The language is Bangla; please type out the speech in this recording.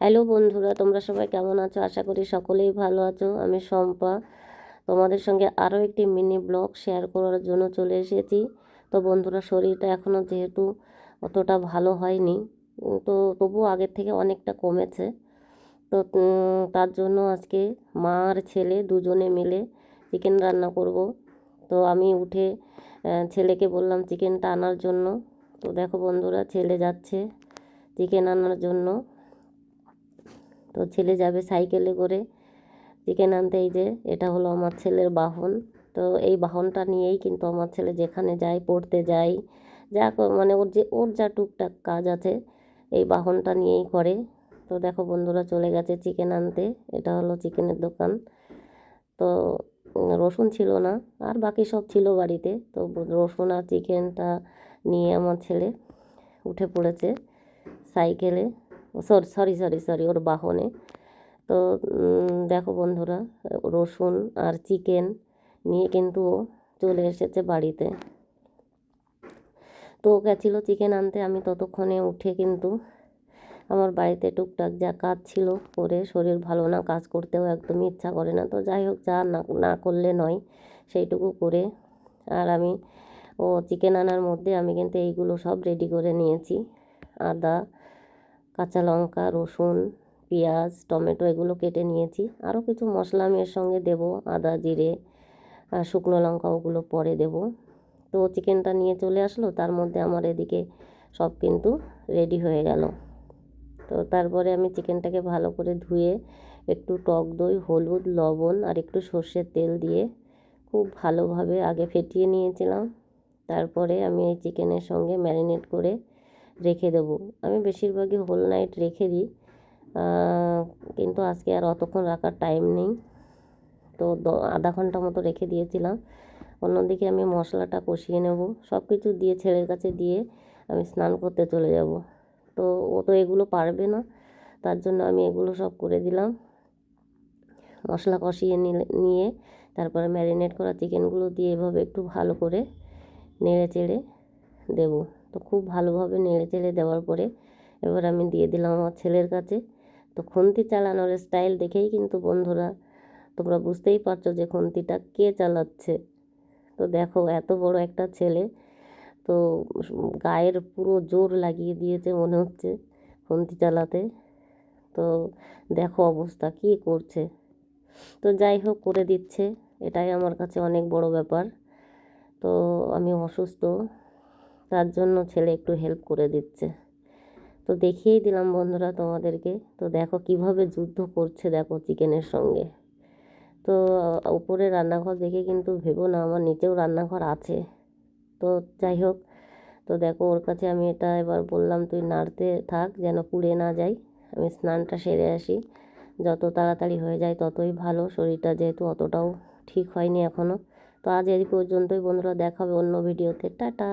হ্যালো বন্ধুরা, তোমরা সবাই কেমন আছো? আশা করি সকলেই ভালো আছো। আমি শম্পা। তোমাদের সঙ্গে আরও একটি মিনি ব্লগ শেয়ার করার জন্য চলে এসেছি। তো বন্ধুরা, শরীরটা এখনও যেহেতু অতটা ভালো হয়নি তো তবুও আগের থেকে অনেকটা কমেছে। তো তার জন্য আজকে মা আর ছেলে দুজনে মিলে চিকেন রান্না করব। তো আমি উঠে ছেলেকে বললাম চিকেনটা আনার জন্য। তো দেখো বন্ধুরা, ছেলে যাচ্ছে চিকেন আনার জন্য। তো ছেলে যাবে সাইকেলে করে। চিকেন আনতে এই যে, এটা হলো আমার ছেলের বাহন। তো এই বাহনটা নিয়েই কিন্তু আমার ছেলে যেখানে যায়, পড়তে যায়, যা মানে ওর যে, ওর যা টুকটাক কাজ আছে, এই বাহনটা নিয়েই করে। তো দেখো বন্ধুরা চলে গেছে চিকেন আনতে, এটা হলো চিকেনের দোকান। তো রসুন ছিল না, আর বাকি সব ছিল বাড়িতে। তো রসুন আর চিকেনটা নিয়ে আমার ছেলে উঠে পড়েছে সাইকেলে। সরি সরি সরি সরি ওর বাহনে। তো দেখো বন্ধুরা, রসুন আর চিকেন নিয়ে কিন্তু ও চলে এসেছে বাড়িতে। তো ও গেছিল চিকেন আনতে, আমি ততক্ষণে উঠে কিন্তু আমার বাড়িতে টুকটাক যা কাজ ছিল করে শরীর ভালো না, কাজ করতেও একদমই ইচ্ছা করে না। তো যাই হোক, যা না না করলে নয়, সেইটুকু করে আর আমি ও চিকেন আনার মধ্যে আমি কিন্তু এইগুলো সব রেডি করে নিয়েছি। আদা কাঁচা লঙ্কা, রসুন, পেঁয়াজ, টমেটো এগুলো কেটে নিয়েছি। আরও কিছু মশলা আমি এর সঙ্গে দেবো, আদা, জিরে শুকনো লঙ্কা ওগুলো পরে দেব। তো চিকেনটা নিয়ে চলে আসলো, তার মধ্যে আমার এদিকে সব কিন্তু রেডি হয়ে গেল। তো তারপরে আমি চিকেনটাকে ভালো করে ধুয়ে একটু টক দই, হলুদ, লবণ আর একটু সর্ষের তেল দিয়ে খুব ভালোভাবে আগে ফেটিয়ে নিয়েছিলাম। তারপরে আমি এই চিকেনের সঙ্গে ম্যারিনেট করে রেখে দেবো। আমি বেশিরভাগই হোল নাইট রেখে দিই। কিন্তু আজকে আর অতক্ষণ রাখার টাইম নেই। তো আধা ঘণ্টা মতো রেখে দিয়েছিলাম। অন্যদিকে আমি মশলাটা কষিয়ে নেব। সব কিছু দিয়ে ছেলের কাছে দিয়ে আমি স্নান করতে চলে যাব। তো ও তো এগুলো পারবে না। তার জন্য আমি এগুলো সব করে দিলাম। মশলা কষিয়ে নিয়ে তারপরে ম্যারিনেট করা চিকেনগুলো দিয়ে এভাবে একটু ভালো করে নেড়ে চেড়ে দেবো। তো খুব ভালোভাবে নেড়ে চেড়ে দেওয়ার পরে এবার আমি দিয়ে দিলাম আমার ছেলের কাছে। তো খুন্তি চালানোর স্টাইল দেখেই কিন্তু বন্ধুরা, তোমরা বুঝতেই পারছ যে খুন্তিটা কে চালাচ্ছে। তো দেখো এত বড় একটা ছেলে, তো গায়ের পুরো জোর লাগিয়ে দিয়েছে মনে হচ্ছে খুন্তি চালাতে। তো দেখো অবস্থা কী করছে। তো যাই হোক, করে দিচ্ছে। এটাই আমার কাছে অনেক বড় ব্যাপার। তো আমি অসুস্থ। তার জন্য ছেলে একটু হেল্প করে দিচ্ছে। তো দেখিয়েই দিলাম বন্ধুরা তোমাদেরকে। তো দেখো কীভাবে যুদ্ধ করছে দেখো চিকেনের সঙ্গে। তো উপরে রান্নাঘর দেখে কিন্তু ভেবো না, আমার নিচেও রান্নাঘর আছে। তো যাই হোক, তো দেখো ওর কাছে আমি এটা এবার বললাম, তুই নাড়তে থাক যেন পুড়ে না যাই আমি স্নানটা সেরে আসি। যত তাড়াতাড়ি হয়ে যায় ততই ভালো। শরীরটা যেহেতু অতটাও ঠিক হয়নি এখনও তো আজ এই পর্যন্তই বন্ধুরা, দেখাবে অন্য ভিডিওতে টাটা।